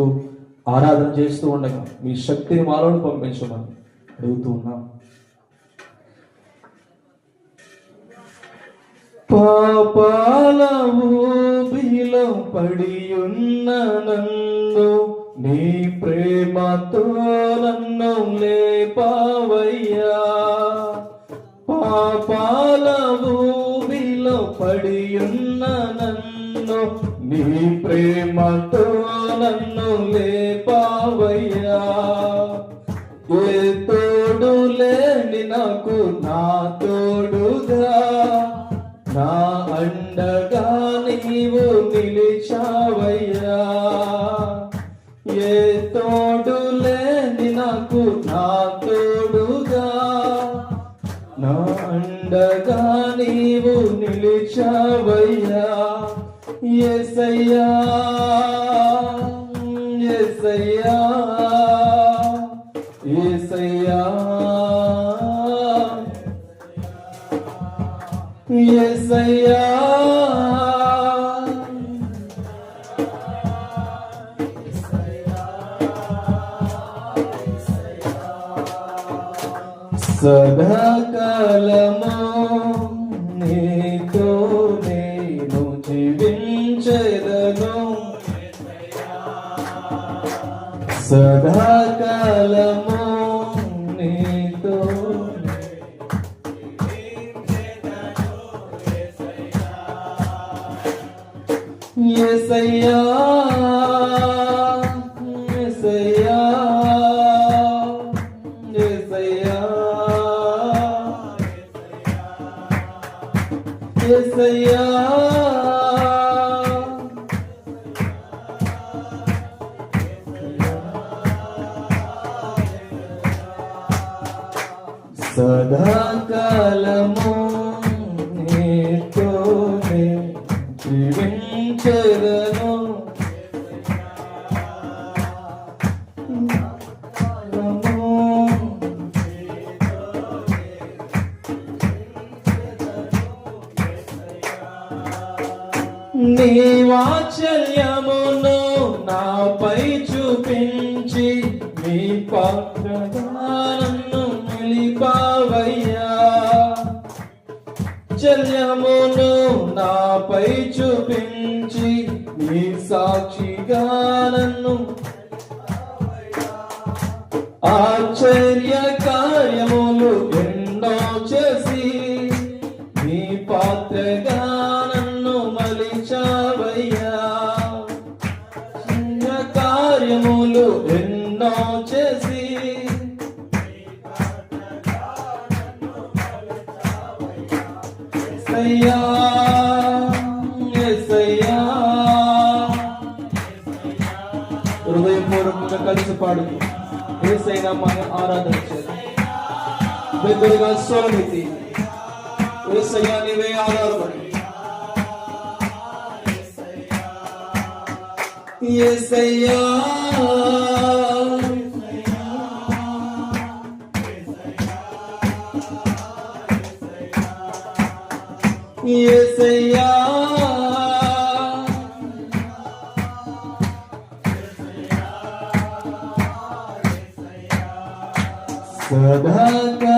చేస్తూ ఆరాధన చేస్తూ ఉండగా మీ శక్తిని మాలోని పంపించమని అడుగుతూ ఉన్నాం. పాపాల ఊబిలో పడి ఉన్న నన్ను నీ ప్రేమతో నన్ను లేపావయ్యా. పాపాల ఊబిలో పడి ఉన్న నన్ను నీ ప్రేమతో నన్ను లేపావయ్యా. ఏ తోడు లేని నాకు నా తోడుగా. నా అండగా నీవు నిలిచావయ్యా. ఏ తోడు లేని నాకు నా తోడుగా. నా అండగా నీవు నిలిచావయ్యా. ఎసయ్యా ఎసయ్యా ఎసయ్యా ఎసయ్యా సదాకాలము సదాకాలము నీతో ఎసయ్యా ఎసయ్యా ఎసయ్యా ఎసయ్యా సదాకాలము నీతోనే జీవించదను నీ వాత్సల్యమును నాపై చూపించి నీ పాత్ర చల్యమును నాపై చూపించి నీ సాక్షిగా నన్ను ఆశ్చర్య కార్యములు ఎన్నో చేసి నీ పాత్రగా నన్ను మలిచావయ్యా. కార్యములు ఎన్నో చేసి హృదయపూర్వకంగా కలిసి పాడు ఏసైనా మన ఆరాధన చేయాలి బిడ్డలుగా స్వరమితి ఏసయ్యా నీవే ఆధారపడి. ఏసయ్యా. ఏసయ్యా. సదాకాలము